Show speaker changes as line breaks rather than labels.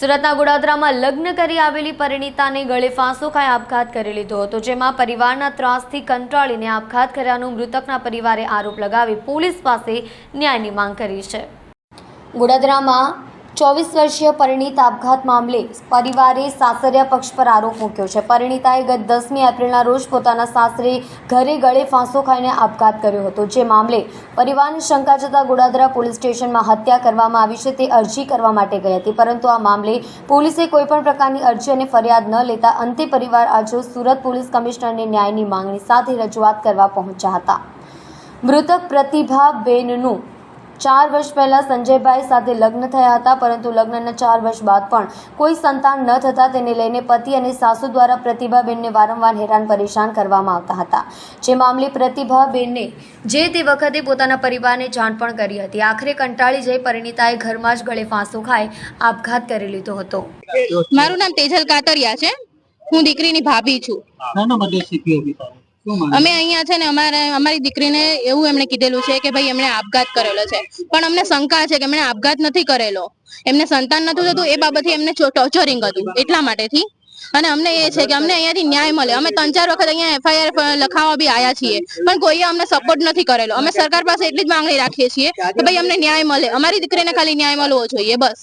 સુરતના ગોડાદરામાં લગ્ન કરી આવેલી પરિણીતાને ગળે ફાંસો ખાઈ આપઘાત કરી લીધો હતો, જેમાં પરિવારના ત્રાસથી કંટાળીને આપઘાત કર્યાનો મૃતકના પરિવારે આરોપ લગાવી પોલીસ પાસે ન્યાયની માંગ કરી છે. ગોડાદરામાં ચોવીસ વર્ષીય પરિણીત આપઘાત મામલે પરિવારે સાસરિયા પક્ષ પર આરોપ મૂક્યો છે. પરિણીતાએ ગત દસમી એપ્રિલના રોજ પોતાના સાસરે ઘરે ગળે ફાંસો ખાઈને આપઘાત કર્યો હતો. જે મામલે પરિવારની શંકા જતા ગોડાદરા પોલીસ સ્ટેશનમાં હત્યા કરવામાં આવી છે તે અરજી કરવા માટે ગઈ હતી. પરંતુ આ મામલે પોલીસે કોઈપણ પ્રકારની અરજી અને ફરિયાદ ન લેતા અંતે પરિવાર આજે સુરત પોલીસ કમિશનરને ન્યાયની માંગણી સાથે રજૂઆત કરવા પહોંચ્યા હતા. મૃતક પ્રતિભાબેનનું ચાર વર્ષ પહેલા સંજયભાઈ સાથે લગ્ન થયા હતા પરંતુ લગ્નના ચાર વર્ષ બાદ પણ કોઈ સંતાન ન થતાં તેને લઈને પતિ અને સાસુ દ્વારા પ્રતિભાબેનને વારંવાર હેરાન પરેશાન કરવામાં આવતા હતા. જે મામલે પ્રતિભાબેનને જે તે વખતે પોતાના પરિવારને જાણ પણ કરી હતી. આખરે કંટાળી જઈ પરિણીતાએ ઘરમાં જ ગળે ફાંસો ખાઈ આપઘાત કરી લીધો હતો.
મારું નામ તેજલ કાતરિયા છે. હું દીકરીની ભાભી છું. અમે અહીંયા છે ને અમારે, અમારી દીકરીને એવું એમણે કીધેલું છે કે ભાઈ એમણે આપઘાત કરેલો છે. પણ અમને શંકા છે કે એમણે આપઘાત નથી કરેલો. એમને સંતાન નતું થતું, એ બાબતે એમને ટોર્ચરિંગ હતું, એટલા માટેથી. અને અમને એ છે કે અમને અહીંયાથી ન્યાય મળે. અમે ત્રણ ચાર વખત અહીંયા એફઆઈઆર લખાવવા બી આયા છીએ. પણ કોઈએ અમને સપોર્ટ નથી કરેલો. અમે સરકાર પાસે એટલી જ માંગણી રાખીએ છીએ કે ભાઈ અમને ન્યાય મળે. અમારી દીકરીને ખાલી ન્યાય મળવો જોઈએ, બસ.